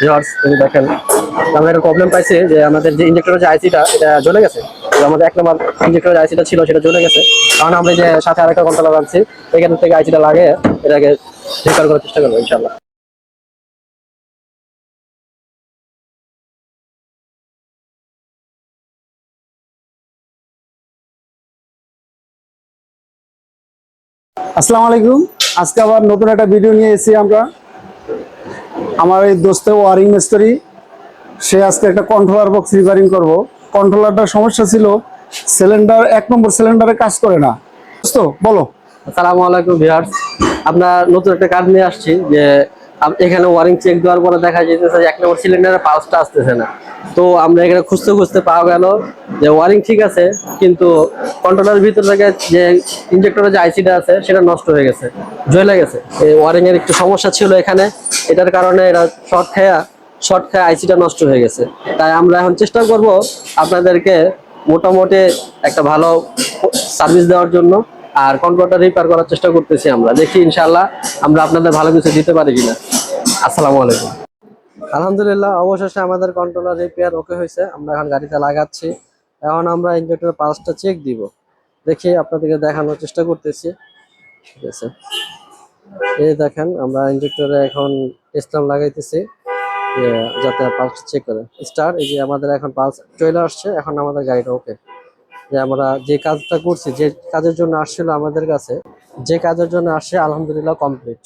Viewers দেখেন আমরা একটা প্রবলেম পাইছি যে আমাদের যে ইঞ্জেক্টরের যে আইসিটা এটা জ্বলে গেছে। আমাদের এক নম্বর ইঞ্জেক্টরের আইসিটা ছিল, সেটা জ্বলে গেছে। কারণ আমরা যে সাথে আরেকটা কন্ট্রোলার আনছি, এখান থেকে আইসিটা লাগিয়ে এটাকে রিপেয়ার করার চেষ্টা করব ইনশাল্লাহ আসসালামু আলাইকুম। আজকে আবার নতুন একটা ভিডিও নিয়ে এসেছি আমরা। আমার এই দোস্ত ওয়ারিং মিস্ত্রি, সে আজকে একটা কন্ট্রোলার বক্স রিপেয়ারিং করব। কন্ট্রোলারটার সমস্যা ছিল সিলিন্ডার এক নম্বর সিলিন্ডারে কাজ করে না। বুঝতো বলো। আসসালামু আলাইকুম ভিউয়ার্স। আপনার নতুন একটা কাজ নিয়ে আসছি, যে এখানে ওয়ারিং চেক দেওয়ার পরে দেখা যেতেছে এক নম্বর সিলিন্ডারের পালসটা আসতেছে না। তো আমরা এখানে খুঁজতে খুঁজতে পাওয়া গেল যে ওয়ারিং ঠিক আছে, কিন্তু কন্ট্রোলার ভিতর থেকে যে ইঞ্জেক্টরের যে আইসিটা আছে, সেটা নষ্ট হয়ে গেছে, জ্বলে গেছে। এই ওয়ারিং এর একটু সমস্যা ছিল এখানে, এটার কারণে এটা শর্ট খেয়া শর্ট খেয়ে আইসিটা নষ্ট হয়ে গেছে। তাই আমরা এখন চেষ্টা করব আপনাদেরকে মোটামুটি একটা ভালো সার্ভিস দেওয়ার জন্য, আর কন্ট্রোলটা রিপেয়ার করার চেষ্টা করতেছি আমরা। দেখি ইনশাল্লাহ আমরা আপনাদের ভালো কিছু দিতে পারি কিনা। আসসালামু আলাইকুম। আলহামদুলিল্লাহ, অবশেষে আমাদের কন্ট্রোলার রিপেয়ার ওকে হয়েছে। আমরা এখন গাড়িতে লাগাচ্ছি। এখন আমরা ইঞ্জেক্টরের পালসটা চেক দিব। দেখি আপনাদেরকে দেখানোর চেষ্টা করতেছি। ঠিক আছে। এই দেখেন, আমরা ইঞ্জেক্টরে এখন টেস্টাম লাগাইতেছি। যাতে পালস চেক করে। স্টার এই যে আমাদের এখন পালস চলে আসছে। এখন আমাদের গাড়িটা ওকে যে আমরা যে কাজটা করছি, যে কাজের জন্য আসছিল আমাদের কাছে, যে কাজের জন্য আসছে আলহামদুলিল্লাহ কমপ্লিট